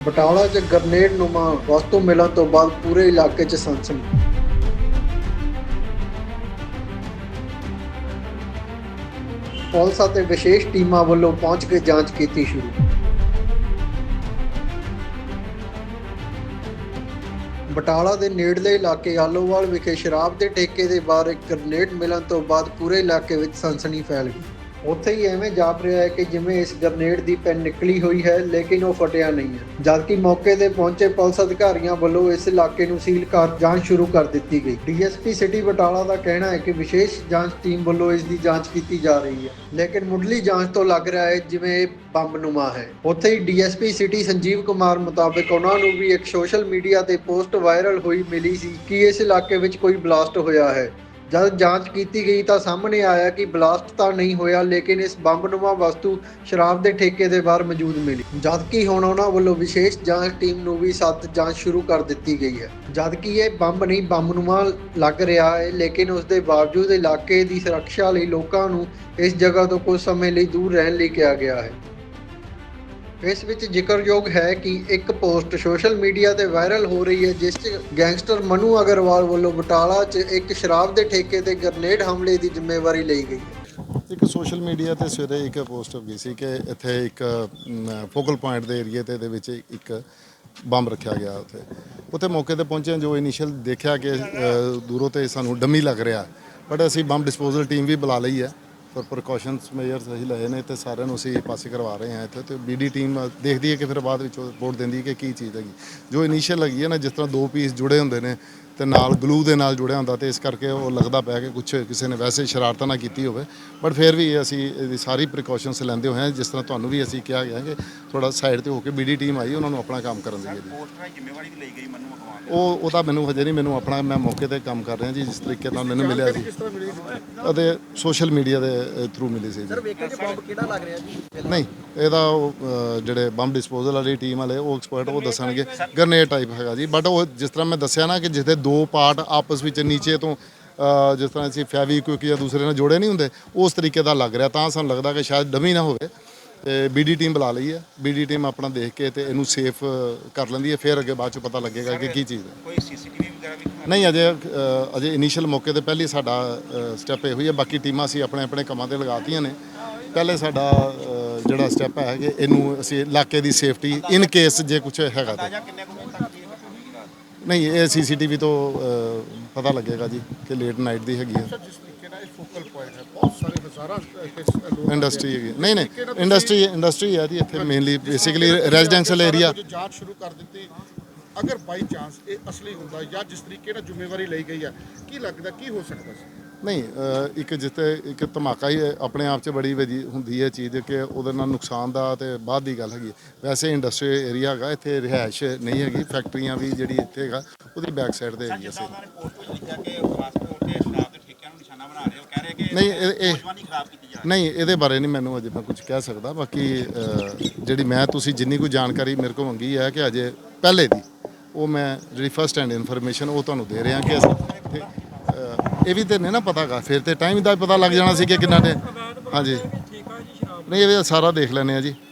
ਬਟਾਲਾ 'ਚ ਗ੍ਰਨੇਡ ਨੁਮਾ ਵਸਤੂ ਮਿਲਣ ਤੋਂ ਬਾਅਦ ਪੂਰੇ ਇਲਾਕੇ 'ਚ ਸਨਸਨੀ ਪੁਲਿਸ ਅਤੇ ਵਿਸ਼ੇਸ਼ ਟੀਮਾਂ ਵੱਲੋਂ ਪਹੁੰਚ ਕੇ ਜਾਂਚ ਕੀਤੀ ਸ਼ੁਰੂ। ਬਟਾਲਾ ਦੇ ਨੇੜਲੇ ਇਲਾਕੇ ਆਲੋਵਾਲ ਵਿਖੇ ਸ਼ਰਾਬ ਦੇ ਠੇਕੇ ਦੇ ਬਾਹਰ ਇੱਕ ਗ੍ਰਨੇਡ ਮਿਲਣ ਤੋਂ ਬਾਅਦ ਪੂਰੇ ਇਲਾਕੇ ਵਿੱਚ ਸਨਸਨੀ ਫੈਲ ਗਈ। ਉੱਥੇ ਹੀ ਐਵੇਂ ਜਾਪ ਰਿਹਾ ਹੈ ਕਿ ਜਿਵੇਂ ਇਸ ਗ੍ਰਨੇਡ ਦੀ ਪੈਨ ਨਿਕਲੀ ਹੋਈ ਹੈ, ਲੇਕਿਨ ਉਹ ਫਟਿਆ ਨਹੀਂ ਹੈ। ਜਦਕਿ ਮੌਕੇ ਤੇ ਪਹੁੰਚੇ ਪੁਲਿਸ ਅਧਿਕਾਰੀਆਂ ਵੱਲੋਂ ਇਸ ਇਲਾਕੇ ਨੂੰ ਸੀਲ ਕਰ ਜਾਂਚ ਸ਼ੁਰੂ ਕਰ ਦਿੱਤੀ ਗਈ। ਡੀਐਸਪੀ ਸਿਟੀ ਬਟਾਲਾ ਦਾ ਕਹਿਣਾ ਹੈ ਕਿ ਵਿਸ਼ੇਸ਼ ਜਾਂਚ ਟੀਮ ਵੱਲੋਂ ਇਸ ਦੀ ਜਾਂਚ ਕੀਤੀ ਜਾ ਰਹੀ ਹੈ। ਲੇਕਿਨ ਮੁੱਢਲੀ ਜਾਂਚ ਤੋਂ ਲੱਗ ਰਿਹਾ ਹੈ ਜਿਵੇਂ ਇਹ ਬੰਬ ਨੁਮਾ ਹੈ। ਉੱਥੇ ਹੀ ਡੀਐਸਪੀ ਸਿਟੀ ਸੰਜੀਵ ਕੁਮਾਰ ਮੁਤਾਬਕ ਉਹਨਾਂ ਨੂੰ ਵੀ ਇੱਕ ਸੋਸ਼ਲ ਮੀਡੀਆ ਤੇ ਪੋਸਟ ਵਾਇਰਲ ਹੋਈ ਮਿਲੀ ਸੀ ਕਿ ਇਸ ਇਲਾਕੇ ਵਿੱਚ ਕੋਈ ਬਲਾਸਟ ਹੋਇਆ ਹੈ। ਜਦ ਜਾਂਚ ਕੀਤੀ ਗਈ ਤਾਂ ਸਾਹਮਣੇ ਆਇਆ ਕਿ ਬਲਾਸਟ ਤਾਂ ਨਹੀਂ ਹੋਇਆ, ਲੇਕਿਨ ਇਸ ਬੰਬਨੁਮਾ ਵਸਤੂ ਸ਼ਰਾਬ ਦੇ ਠੇਕੇ ਦੇ ਬਾਹਰ ਮੌਜੂਦ ਮਿਲੀ। ਜਦਕਿ ਹੁਣ ਉਹਨਾਂ ਵੱਲੋਂ ਵਿਸ਼ੇਸ਼ ਜਾਂਚ ਟੀਮ ਨੂੰ ਵੀ ਸੱਤ ਜਾਂਚ ਸ਼ੁਰੂ ਕਰ ਦਿੱਤੀ ਗਈ ਹੈ। ਜਦਕਿ ਇਹ ਬੰਬ ਨਹੀਂ, ਬੰਬਨੁਮਾ ਲੱਗ ਰਿਹਾ ਹੈ, ਲੇਕਿਨ ਉਸ ਦੇ ਬਾਵਜੂਦ ਇਲਾਕੇ ਦੀ ਸੁਰੱਖਿਆ ਲਈ ਲੋਕਾਂ ਨੂੰ ਇਸ ਜਗ੍ਹਾ ਤੋਂ ਕੁਝ ਸਮੇਂ ਲਈ ਦੂਰ ਰਹਿਣ ਲਈ ਕਿਹਾ ਗਿਆ ਹੈ। ਇਸ ਵਿੱਚ ਜ਼ਿਕਰਯੋਗ ਹੈ ਕਿ ਇੱਕ ਪੋਸਟ ਸੋਸ਼ਲ ਮੀਡੀਆ ਤੇ ਵਾਇਰਲ ਹੋ ਰਹੀ ਹੈ, ਜਿਸ 'ਚ ਗੈਂਗਸਟਰ ਮਨੂ ਅਗਰਵਾਲ ਵੱਲੋਂ ਬਟਾਲਾ 'ਚ ਇੱਕ ਸ਼ਰਾਬ ਦੇ ਠੇਕੇ ਤੇ ਗ੍ਰਨੇਡ ਹਮਲੇ ਦੀ ਜ਼ਿੰਮੇਵਾਰੀ ਲਈ ਗਈ। ਹੈ ਇੱਕ ਸੋਸ਼ਲ ਮੀਡੀਆ ਤੇ ਸਵੇਰੇ ਇੱਕ ਪੋਸਟ ਹੋ ਗਈ ਸੀ ਕਿ ਇੱਥੇ ਇੱਕ ਫੋਕਲ ਪੁਆਇੰਟ ਦੇ ਏਰੀਏ ਤੇ ਦੇ ਵਿੱਚ ਇੱਕ ਬੰਬ ਰੱਖਿਆ ਗਿਆ ਉੱਥੇ। ਉੱਥੇ ਮੌਕੇ ਤੇ ਪਹੁੰਚੇ ਜੋ ਇਨੀਸ਼ੀਅਲ ਦੇਖਿਆ ਕਿ ਦੂਰੋਂ ਤੇ ਸਾਨੂੰ ਡੰਮੀ ਲੱਗ ਰਿਹਾ, ਬਟ ਅਸੀਂ ਬੰਬ ਡਿਸਪੋਜ਼ਲ ਟੀਮ ਵੀ ਬੁਲਾ ਲਈ ਹੈ। ਪਰ ਪ੍ਰੀਕਾਸ਼ਨਸ ਮੇਜਰਸ ਅਸੀਂ ਲਏ ਨੇ ਤੇ ਸਾਰਿਆਂ ਨੂੰ ਅਸੀਂ ਪਾਸੇ ਕਰਵਾ ਰਹੇ ਹਾਂ ਇੱਥੇ ਤੇ ਬੀਡੀ ਟੀਮ ਦੇਖਦੀ ਹੈ ਕਿ ਫਿਰ ਬਾਅਦ ਵਿੱਚ ਰਿਪੋਰਟ ਦਿੰਦੀ ਹੈ ਕਿ ਕੀ ਚੀਜ਼ ਹੈਗੀ। ਜੋ ਇਨੀਸ਼ੀਅਲ ਹੈਗੀ ਹੈ ਨਾ, ਜਿਸ ਤਰ੍ਹਾਂ ਦੋ ਪੀਸ ਜੁੜੇ ਹੁੰਦੇ ਨੇ ਤੇ ਨਾਲ ਗਲੂ ਦੇ ਨਾਲ ਜੁੜਿਆ ਹੁੰਦਾ ਤੇ ਇਸ ਕਰਕੇ ਉਹ ਲੱਗਦਾ ਪਿਆ ਕਿ ਕੁਝ ਕਿਸੇ ਨੇ ਵੈਸੇ ਸ਼ਰਾਰਤਾਂ ਨਾ ਕੀਤੀ ਹੋਵੇ। ਬਟ ਫਿਰ ਵੀ ਅਸੀਂ ਇਹਦੀ ਸਾਰੀ ਪ੍ਰੀਕਾਸ਼ਨਸ ਲੈਂਦੇ ਹੋਏ ਹਾਂ ਜਿਸ ਤਰ੍ਹਾਂ ਤੁਹਾਨੂੰ ਵੀ ਅਸੀਂ ਕਿਹਾ ਗਿਆ ਕਿ ਥੋੜਾ ਸਾਈਡ ਤੇ ਹੋ ਕੇ ਬੀਡੀ ਟੀਮ ਆਈ ਉਹਨਾਂ ਨੂੰ ਆਪਣਾ ਕੰਮ ਕਰਨ ਦੀ ਜ਼ਿੰਮੇਵਾਰੀ ਵੀ ਲਈ ਗਈ ਮਨੂ ਅਖਵਾਨ ਉਹ ਉਹ ਤਾਂ ਮੈਨੂੰ ਹਜੇ ਨਹੀਂ ਮੈਨੂੰ ਆਪਣਾ ਮੈਂ ਮੌਕੇ ਤੇ ਕੰਮ ਕਰ ਰਿਹਾ ਜੀ ਜਿਸ ਤਰੀਕੇ ਨਾਲ ਮੈਨੂੰ ਮਿਲਿਆ ਸੀ। ਅਤੇ ਸੋਸ਼ਲ ਮੀਡੀਆ ਦੇ ਥਰੂ ਮਿਲੀ ਸੀ ਜੀ। ਵੇਖਿਆ ਜੀ ਬੰਬ ਕਿਹੜਾ ਲੱਗ ਰਿਹਾ ਜੀ? ਨਹੀਂ ਇਹਦਾ ਉਹ ਜਿਹੜੇ ਬੰਬ ਡਿਸਪੋਜ਼ਲ ਵਾਲੀ ਟੀਮ ਵਾਲੇ ਉਹ ਐਕਸਪਰਟ ਉਹ ਦੱਸਣਗੇ। ਗ੍ਰਨੇਡ ਟਾਈਪ ਹੈਗਾ ਜੀ ਬਟ ਉਹ ਜਿਸ ਤਰ੍ਹਾਂ ਮੈਂ ਦੱਸਿਆ ਨਾ ਕਿ ਜਿੱਥੇ ਦੋ ਪਾਰਟ ਆਪਸ ਵਿੱਚ ਨੀਚੇ ਤੋਂ ਜਿਸ ਤਰ੍ਹਾਂ ਅਸੀਂ ਫੈਵੀਕੁਇਕ ਜਾਂ ਦੂਸਰੇ ਨਾਲ ਜੋੜੇ ਨਹੀਂ ਹੁੰਦੇ ਉਸ ਤਰੀਕੇ ਦਾ ਲੱਗ ਰਿਹਾ ਤਾਂ ਸਾਨੂੰ ਲੱਗਦਾ ਕਿ ਸ਼ਾਇਦ ਡਮੀ ਨਾ ਹੋਵੇ। ਤੇ ਬੀਡੀ ਟੀਮ ਬੁਲਾ ਲਈ ਹੈ। ਬੀਡੀ ਟੀਮ ਆਪਣਾ ਦੇਖ ਕੇ ਤੇ ਇਹਨੂੰ ਸੇਫ ਕਰ ਲੈਂਦੀ ਹੈ। ਫਿਰ ਅੱਗੇ ਬਾਅਦ ਚ ਪਤਾ ਲੱਗੇਗਾ ਕਿ ਕੀ ਚੀਜ਼ ਹੈ। ਕੋਈ ਸੀਸੀਟੀਵੀ ਵਗੈਰਾ ਵੀ ਨਹੀਂ ਅਜੇ ਅਜੇ ਇਨੀਸ਼ੀਅਲ ਮੌਕੇ ਤੇ ਪਹਿਲੀ ਸਾਡਾ ਸਟੈਪ ਇਹ ਹੋਈ ਹੈ। ਬਾਕੀ ਟੀਮਾਂ ਅਸੀਂ ਆਪਣੇ ਆਪਣੇ ਕੰਮਾਂ ਤੇ ਲਗਾਤੀਆਂ ਨੇ। ਪਹਿਲੇ ਸਾਡਾ ਜਿਹੜਾ ਸਟੈਪ ਹੈ ਕਿ ਇਹਨੂੰ ਅਸੀਂ ਇਲਾਕੇ ਦੀ ਸੇਫਟੀ ਇਨ ਕੇਸ ਜੇ ਕੁਝ ਹੈਗਾ ਤਾਂ। ਨਹੀਂ ਇਹ ਸੀਸੀਟੀਵੀ ਤੋਂ ਅ, ਪਤਾ ਲੱਗੇਗਾ ਜੀ ਕਿ ਲੇਟ ਨਾਈਟ ਦੀ ਹੈਗੀ ਹੈ ਜਿਸ ਤਰੀਕੇ ਨਾਲ ਇਹ ਫੋਕਲ ਪੁਆਇੰਟ ਹੈ ਬਹੁਤ ਸਾਰੇ ਹਜ਼ਾਰਾਂ ਲੋਕ ਇੰਡਸਟਰੀ ਹੈਗੀ ਨਹੀਂ ਨਹੀਂ ਇੰਡਸਟਰੀ ਇੰਡਸਟਰੀ ਹੈ ਜੀ ਇੱਥੇ ਮੇਨਲੀ ਬੇਸਿਕਲੀ ਰੈਜ਼ੀਡੈਂਸ਼ੀਅਲ ਏਰੀਆ ਜੋ ਜਾਂਚ ਸ਼ੁਰੂ ਕਰ ਦਿੱਤੀ ਅਗਰ ਬਾਈ ਚਾਂਸ ਇਹ ਅਸਲੀ ਹੁੰਦਾ ਜਾਂ ਜਿਸ ਤਰੀਕੇ ਨਾਲ ਜ਼ਿੰਮੇਵਾਰੀ ਲਈ ਗਈ ਹੈ ਕੀ ਲੱਗਦਾ ਕੀ ਹੋ ਸਕਦਾ ਸੀ? ਨਹੀਂ ਇੱਕ ਜਿੱਥੇ ਇੱਕ ਧਮਾਕਾ ਹੀ ਆਪਣੇ ਆਪ 'ਚ ਬੜੀ ਵਜੀ ਹੁੰਦੀ ਹੈ ਚੀਜ਼ ਕਿ ਉਹਦੇ ਨਾਲ ਨੁਕਸਾਨ ਦਾ ਤੇ ਬਾਅਦ ਦੀ ਗੱਲ ਹੈਗੀ। ਵੈਸੇ ਇੰਡਸਟਰੀ ਏਰੀਆ ਹੈਗਾ ਇੱਥੇ ਰਿਹਾਇਸ਼ ਨਹੀਂ ਹੈਗੀ ਫੈਕਟਰੀਆਂ ਵੀ ਜਿਹੜੀ ਇੱਥੇ ਹੈਗਾ ਉਹਦੀ ਬੈਕ ਸਾਈਡ ਤੇ ਹੈਗੀ ਅਸੀਂ ਨਹੀਂ, ਇਹ- ਨਹੀਂ ਇਹਦੇ ਬਾਰੇ ਨਹੀਂ ਮੈਨੂੰ ਅਜੇ ਮੈਂ ਕੁਝ ਕਹਿ ਸਕਦਾ ਬਾਕੀ ਜਿਹੜੀ ਮੈਂ ਤੁਸੀਂ ਜਿੰਨੀ ਕੋਈ ਜਾਣਕਾਰੀ ਮੇਰੇ ਕੋਲ ਮੰਗੀ ਹੈ ਕਿ ਅਜੇ ਪਹਿਲੇ ਦੀ ਉਹ ਮੈਂ ਜਿਹੜੀ ਫਸਟ ਹੈਂਡ ਇਨਫੋਰਮੇਸ਼ਨ ਉਹ ਤੁਹਾਨੂੰ ਦੇ ਰਿਹਾ ਕਿ ਅਸੀਂ ਇਹ ਵੀ ਤੇ ਨਹੀਂ ਨਾ ਪਤਾਗਾ। ਫਿਰ ਤੇ ਟਾਈਮ ਦਾ ਵੀ ਪਤਾ ਲੱਗ ਜਾਣਾ ਸੀ ਕਿ ਕਿੰਨਾ ਟਾਈਮ ਹਾਂਜੀ। ਨਹੀਂ ਇਹ ਸਾਰਾ ਦੇਖ ਲੈਣੇ ਆ ਜੀ।